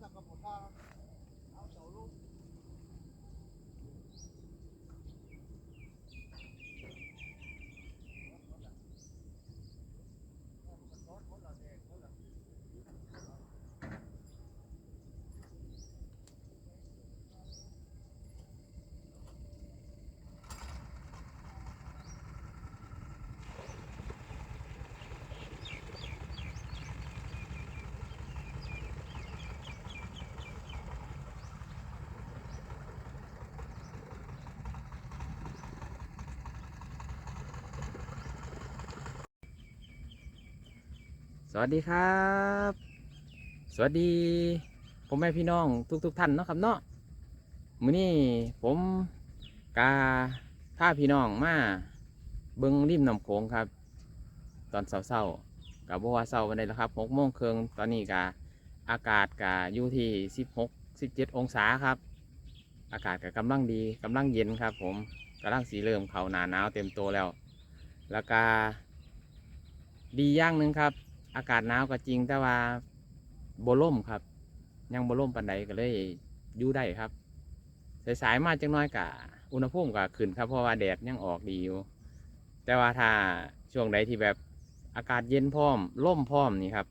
ส วัสดีครับ สวัสดีผมแม่พี่น้องทุกทุกๆท่านเนาะครับเนาะมื้อนี้ผมกาพาพี่น้องมาเบิ้งริมน้ำโขงครับ ตอนเศร้าๆกับบัวาเศร้าวันใดแล้วครับหกโมงครึ่งตอนนี้กาอากาศกาอยู่ที่สิบหกสิบเจ็ดองศาครับ อากาศก็กำลังดีกำลังเย็นครับ ผมกำลังสีเริ่มเขาหนาหนาวเต็มตัวแล้ว แล้วก็ดีอย่างหนึ่งครับ อากาศหนาวก็จริงแต่ว่าโบล่มครับ ยังโบล่มปันใดก็เลยอยู่ได้ครับ สายๆมาจังน้อยกะอุณหภูมิก็ขึ้นครับเพราะว่าแดดยังออกดีอยู่ แต่ว่าถ้าช่วงใดที่แบบอากาศเย็นพร้อมล่มพร้อมนี่ครับ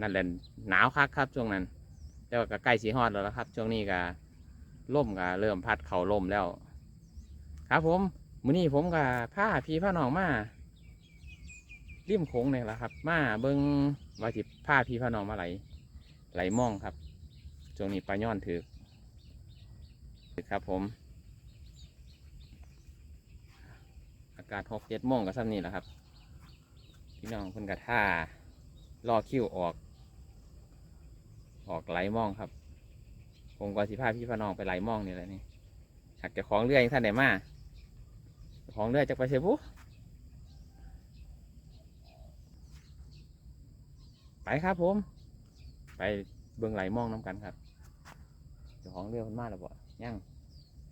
นั่นแหละหนาวคักครับช่วงนั้น แต่ว่าก็ใกล้สีฮอดแล้วครับ ช่วงนี้ก็ล่มก็เริ่มพัดเข่าล่มแล้ว ครับผมมื้อนี้ผมก็พาพี่พาน้องมา ริมโค้งเนี่ยแหละครับ มาเบิ้งวาจิผ้าพี่พาน้องมาไหล ไหลมองครับช่วงนี้ปลาย่อนถือถือครับผม อากาศหกเจ็ดโมงกับซ้ำนี่แหละครับ พี่น้องคนกระท่ารอคิวออก ออกไหลมองครับ ผมก็สิพาพี่พาน้องไปไหลมองนี่แหละนี่หากจะของเรื่อยังท่านไหนมาเจ้าของเรื่อจะไปเชบุ ไปครับผม ไปเบื้องไหลมองน้ำกันครับเจ้าของเรือคนมากแล้วบ่ยัง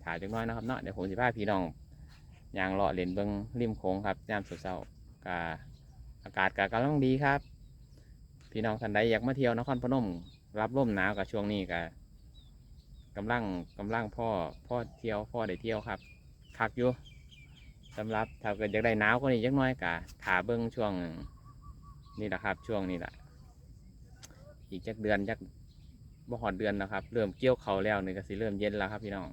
ถ่ายจักน้อยนะครับเนาะเดี๋ยวผมสิพาพี่น้องยางเลาะเลนเบื้องริมโค้งครับยามเช้าๆกาอากาศกากำลังดีครับ พี่น้องท่านใดอยากมาเที่ยวนครพนม รับลมหนาวกับช่วงนี้กกำลังกำลังพ่อพ่อเที่ยวพ่อได้เที่ยวครับคักอยู่สำหรับถ้าเกิดอยากได้หนาวก็นี่จักน้อยกะถาเบิ้งช่วงนี่แหละครับ ช่วงนี้แหละ อีกจักเดือนจักบ่หอดเดือนนะครับ เริ่มเกี่ยวเขาแล้วนี่ก็สิเริ่มเย็นแล้วครับ พี่น้อง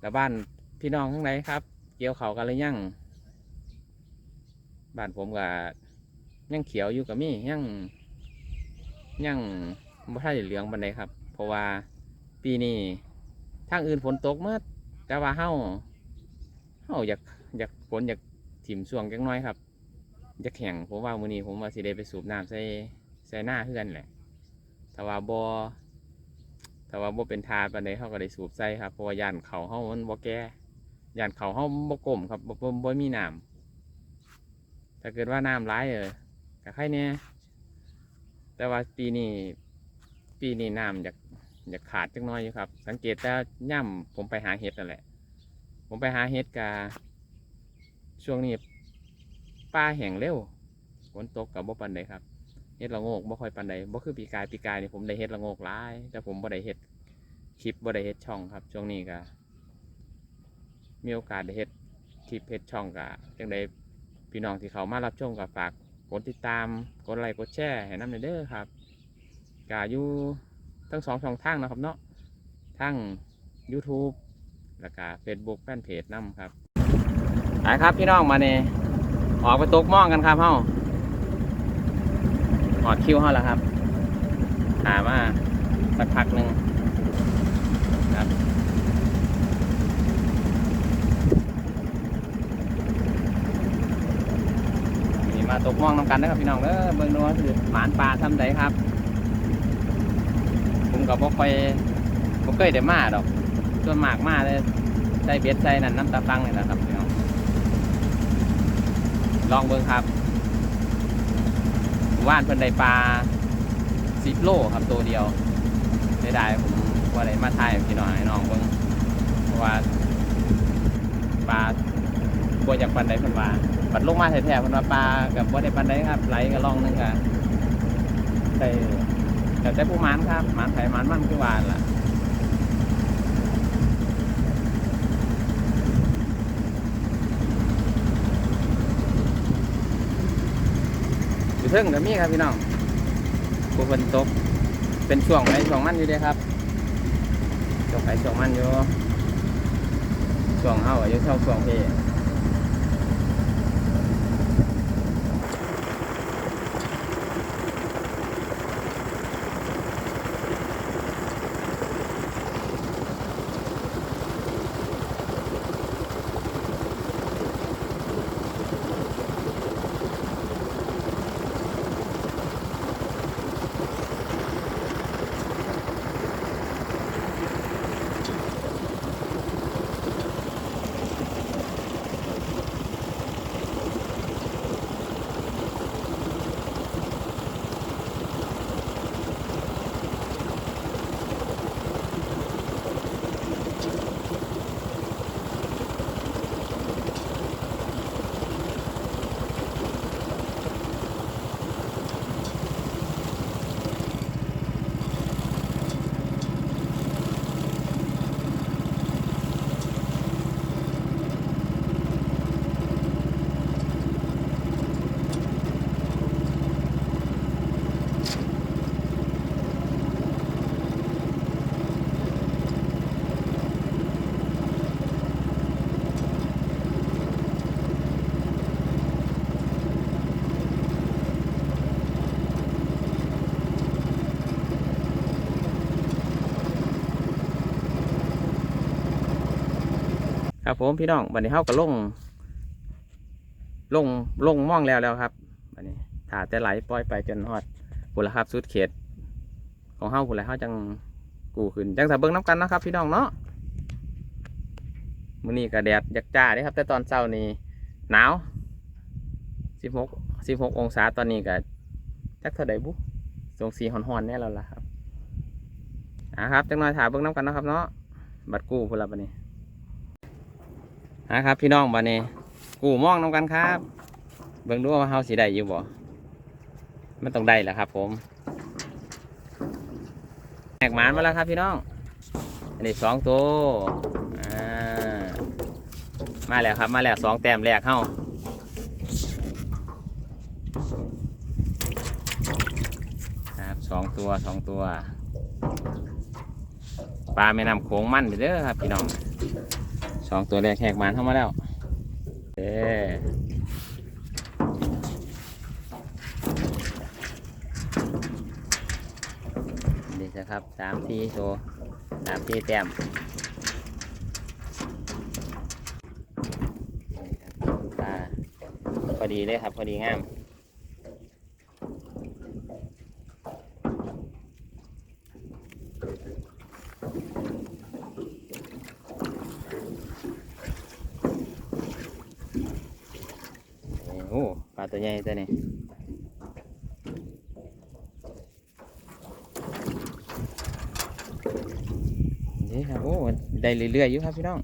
แล้วบ้านพี่น้องข้างในครับ เกี่ยวเขากันหรือยังบ้านผมก็ยังเขียวอยู่กับมี่ยังยังบ่ทันได้เหลืองบันไดครับ เพราะว่าปีนี้ทางอื่นฝนตกเมื่อแต่ว่าเฮาเฮาอยากอยากฝนอยากถิ่มช่วงจังน้อยครับอยากแข่งผมว่ามื้อนี้ผมว่าสิได้ไปสูบน้ำใส่ ส่หน้าเพื่อนแหละถ้าว่าบอถ้าว่าบ่เป็นทาปานใดเขาก็ได้สูบใส่ครับเพราะว่ายานเขาเฮามันบ่แก่ยานเขาเฮาบ่กลมครับบ่บ่บ่มีน้ำถ้าเกิดว่าน้ำร้ายเออก็ใครเนี่ยแต่ว่าปีนี้ปีนี้น้ำอยากอยากขาดจักน้อยอยู่ครับ สังเกตแต่ย่ำผมไปหาเห็ดนั่นแหละ ผมไปหาเห็ดกาช่วงนี้ป้าแห้งเร็วฝนตกกับบ่ปันใดครับ เฮ็ดละโงกบ่ค่อยปานใดบ่คือปีกายปีกายนี่ผมได้เฮ็ดละโงกหลาย แต่ผมบ่ได้เฮ็ดคลิปบ่ได้เฮ็ดช่องครับ ช่วงนี้ก็มีโอกาสได้เฮ็ดคลิปเฮ็ดช่องก็จังไดพี่น้องที่เขามารับชมก็ฝากกดติดตามกดไลค์กดแชร์ให้นำเด้อครับก็อยู่ทั้งสองช่องทางนะครับเนาะทั้ง YouTube แล้วก็ Facebook แฟนเพจนำครับไปครับพี่น้องมาเนี่ยออกไปตกหม่องกันครับเฮา หอดคิ้วเขาแล้วครับหามว่าสักพักหนึ่งครับนี่มาตกม่องน้ำกันนะครับพี่น้องเด้อเบิ่งดูว่าคือหมานปลาทำไดครับ ผมกับบ่ค่อยบ่เคยได้มาดอกส่วนมากมาเลยได้เบ็ดใส่นั่นน้ำตาฟังนี่แหละครับพี่น้องลองเบิ่งครับ ว่านเพิ่นได้ปลาสิบโลครับตัวเดียวได้ได้ผมว่าได้มาถ่ายพี่น้องให้น้องเพิ่งเพราะว่าปลาบ่จากปันไดเพิ่นว่าบัดลงมาแท้ๆเพิ่นว่าปลากับบ่ได้ปันไดครับไหลก็ลองหนึงก็ได้แต่แต่ผู้มันครับมันไผ่มันมันคือหวานล่ะ เทิงกับมีครับพี่น้องผู้คนตก เป็นช่วงไหนช่วงมันอยู่เด้ครับช่วงไหนช่วงมันอยู่ช่วงเฮาอยุเท่าช่วงพี่ ครับผมพี่น้องบันนี้เฮาก็ลง ลงลงม่องแล้วแล้วครับบันนี้ถ้าจะไหลปล่อยไปจนฮอดพุ่นลครับสุดเขต ของเฮาพุ่นละเฮาจังกูขึ้นจังสะเบิ่งน้ำกันนะครับ พี่น้องเนาะมื้อนี้ก็แดดยักจ้าเด้ครับ แต่ตอนเช้านี่หนาว16 16องศาตอนนี้ก็จักเท่าใดบุสงสีฮ้อนๆแน่แล้วล่ะครับอ่าครับจังน้อยถ่าเบิ่งน้ำกันนะครับเนาะบัดกู้พุ่นละบัดนี้ นะครับพี่น้องบันนี้กูมองน้ำกันครับ เบิ่งดูว่าเฮาสิได้อยู่บ่มันต้องได้แหละครับ ผมแหกหมานมาแล้วครับพี่น้อง อันนี้สองตัวมาแล้วครับมาแล้วสองแต้มแรกเฮาครับสองตัวสองตัวปลาแม่น้ำโขงมั่นเด้อครับพี่น้อง องตัวแรกแหกมานเข้ามาแล้วเด้ดีจ้ะครับสามทีโชว์สามทีแต้มนี่ครับปลาพอดีเลยครับ พอดีงาม โอ้ปลา ตัวใหญ่ตัวนี้นี่ครับโอ้ได้เรื่อยๆอยู่ครับพี่น้อง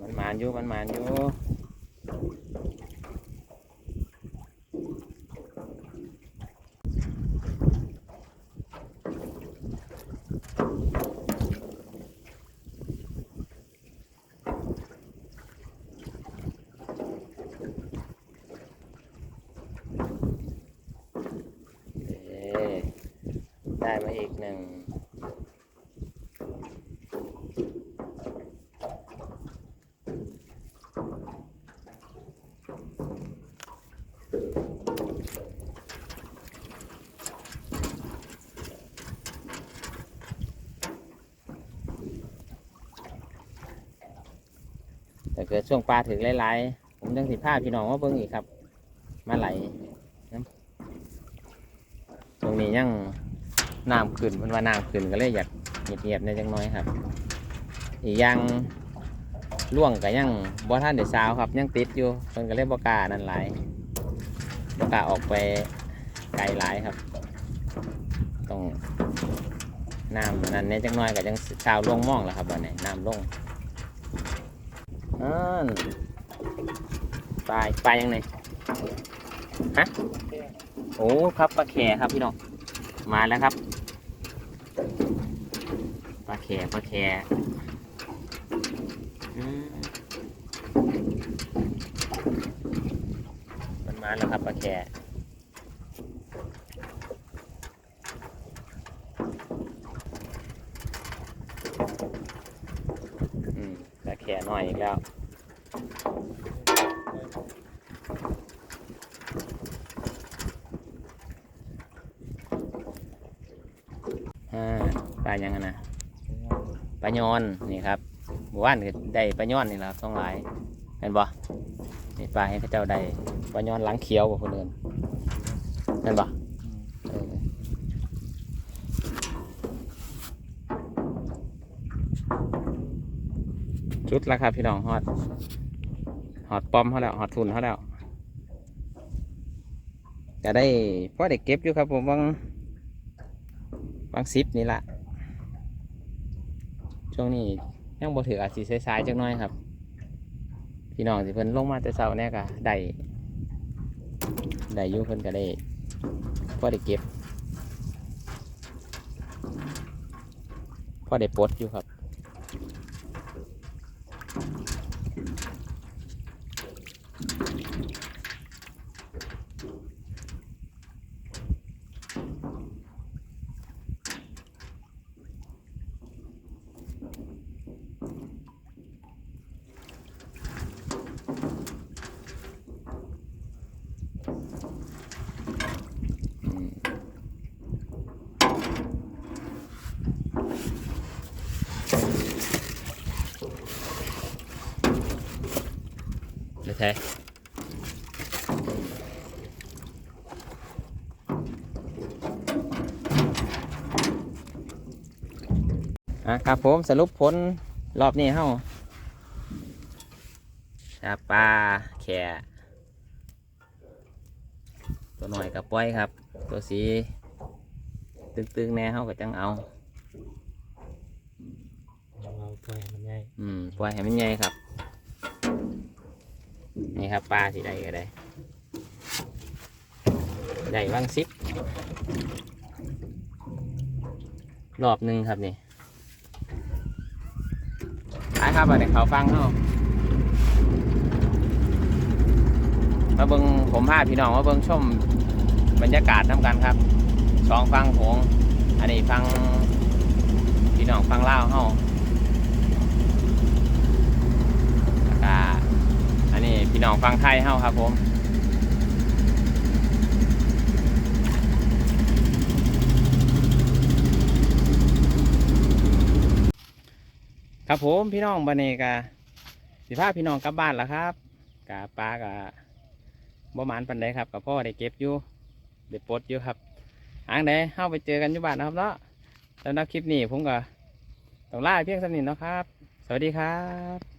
มันมานอยู่มันมานอยู่เอ้ได้มาอีกหนึ่ง แต่เกิดช่วงปลาถึงหลายๆ ผมยังสิพาพี่น้องมาเบิ่งอีกครับ มาไหลน้ำตรงนี้ยังน้ำขึ้นมันว่าน้ำขึ้นก็เลยอยากเงียบๆในจังน้อยครับ อีกอย่างล่วงก็ยังบ่ท่านได้สาวครับ ยังติดอยู่เพิ่นก็เลยบ่กล้านั่นหลายบ่กล้าออกไปไกลหลายครับต้องน้ำนั่นในอยจังน้อยก็ยังสาวลงม่องแล้วครับวันนี้น้ำลง อ่นปลายปลายยังไงฮะโอ้ครับปลาแขครับพี่น้องมาแล้วครับปลาแขปลาแขกมมันมาแล้วครับปลาแขอืมปลาแขหน่อยอีก แล้วปลายังไงนะปลายอนนี่ครับหมู่บ้านก็ได้ปลายอนนี่แหละครับสองหลายเห็นบ่นี่ปลาให้เขาเจ้าได้ปลายอนหลังเขียวบ่คนเดินเห็นบ่เออ ชุดแล้วครับพี่น้องฮอดฮอดปอมเขาแล้วฮอดทุนเขาแล้วจะได้พอได้เก็บอยู่ครับผมบางบางซิปนี่แหละช่วงนี้ยังบ่ถืออาจสิสายๆจักหน้อยครับ พี่น้องสิเพิ่นลงมาแต่เช้าเนี่ยก็ได้ได้อยู่เพิ่นก็ได้พอได้เก็บพอได้ปลดอยู่ครับ ช่อะครับผมสรุปผลรอบนี้เฮาจับปลาแข่ตัวหน่อยกับป้อยครับ ตัวสีตึงๆแน่เฮาก็จังเอาเราปล่อยมันง่ายอืมปล่อยให้มันใหญ่ครับ นี่ครับปลาที่ได้ก็ได้ได้ว่างซิปรอบหนึ่งครับนี่ไปครับมาเด็กเขาฟังเขามาเบิงผมพาพี่น้องมาเบิงชมบรรยากาศน้ำกันครับสองฟังโขงอันนี้ฟังพี่น้องฟังเล่าวเฮา แล้วก็อันนี้ พี่น้องฟังไทยเฮาครับผมครับผมพี่น้องบันเนกาสิพาพพี่น้องกลับบ้านแล้วครับกะปลากะบ่หมานปันใดครับกับพ่อได้เก็บอยู่ได้ปลดอยู่ครับหางใดเข้าไปเจอกันอยู่บ้านนะครับเนาะสำหรับคลิปนี้ผมก็ต้องลาเพียงสนิทเนาะครับ สวัสดีครับ